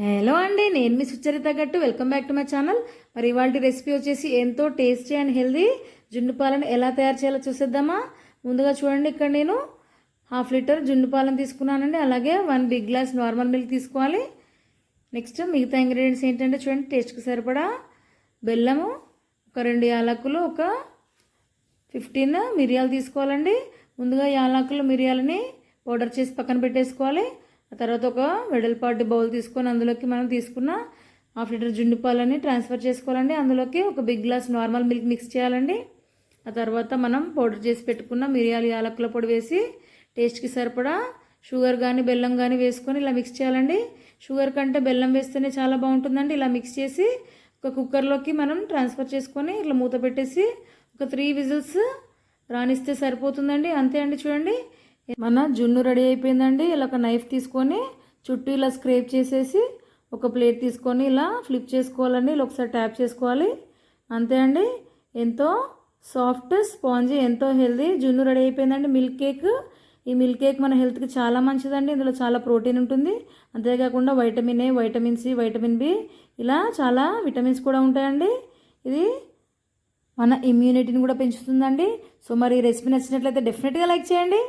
Hello అండి నేను మీ Sucharitha Gattu. Welcome back to my channel మరి ఇవాళ రెసిపీ వచ్చేసి ఎంతో టేస్టీ అండ్ హెల్దీ జున్ను పాలను ఎలా తయారు చేయాలో చూసేద్దామా? ముందుగా చూడండి ఇక్కడ నేను హాఫ్ లీటర్ జున్ను పాలను తీసుకున్నానండి. అలాగే one big glass normal milk తీసుకోవాలి. నెక్స్ట్ మిగతా ఇంగ్రీడియంట్స్ ఏంటంటే చూడండి టేస్ట్కి సరిపడా బెల్లము ఒక రెండు యాలకులు ఒక ఫిఫ్టీన్ మిరియాలు తీసుకోవాలండి. ముందుగా యాలకులు మిరియాలని పౌడర్ చేసి పక్కన పెట్టేసుకోవాలి. తర్వాత ఒక వెడల్పాటి బౌల్ తీసుకొని అందులోకి మనం తీసుకున్న హాఫ్ లీటర్ జుండు పాలని ట్రాన్స్ఫర్ చేసుకోవాలండి. అందులోకి ఒక big glass normal milk mix చేయాలండి. ఆ తర్వాత మనం పౌడర్ చేసి పెట్టుకున్న మిరియాలు యాలకుల పొడి వేసి టేస్ట్కి సరిపడా షుగర్ కానీ బెల్లం కానీ వేసుకొని ఇలా మిక్స్ చేయాలండి. షుగర్ కంటే బెల్లం వేస్తేనే చాలా బాగుంటుందండి. ఇలా మిక్స్ చేసి ఒక కుక్కర్లోకి మనం ట్రాన్స్ఫర్ చేసుకొని ఇట్లా మూత పెట్టేసి ఒక త్రీ విజిల్స్ రాణిస్తే సరిపోతుందండి. అంతే అండి చూడండి. మన జున్ను రెడీ అయిపోయిందండి. ఇలా ఒక నైఫ్ తీసుకొని చుట్టూ ఇలా స్క్రేప్ చేసేసి ఒక ప్లేట్ తీసుకొని ఇలా ఫ్లిప్ చేసుకోవాలండి. ఇలా ఒకసారి ట్యాప్ చేసుకోవాలి. అంతే అండి. ఎంతో సాఫ్ట్ స్పాంజీ ఎంతో హెల్దీ జున్ను రెడీ అయిపోయిందండి మిల్క్ కేక్. ఈ మిల్క్ కేక్ మన హెల్త్కి చాలా మంచిదండి. ఇందులో చాలా ప్రోటీన్ ఉంటుంది. అంతేకాకుండా vitamin A vitamin C vitamin B ఇలా చాలా విటమిన్స్ కూడా ఉంటాయండి. ఇది మన ఇమ్యూనిటీని కూడా పెంచుతుందండి. సో మరి ఈ రెసిపీ నచ్చినట్లయితే డెఫినెట్గా లైక్ చేయండి.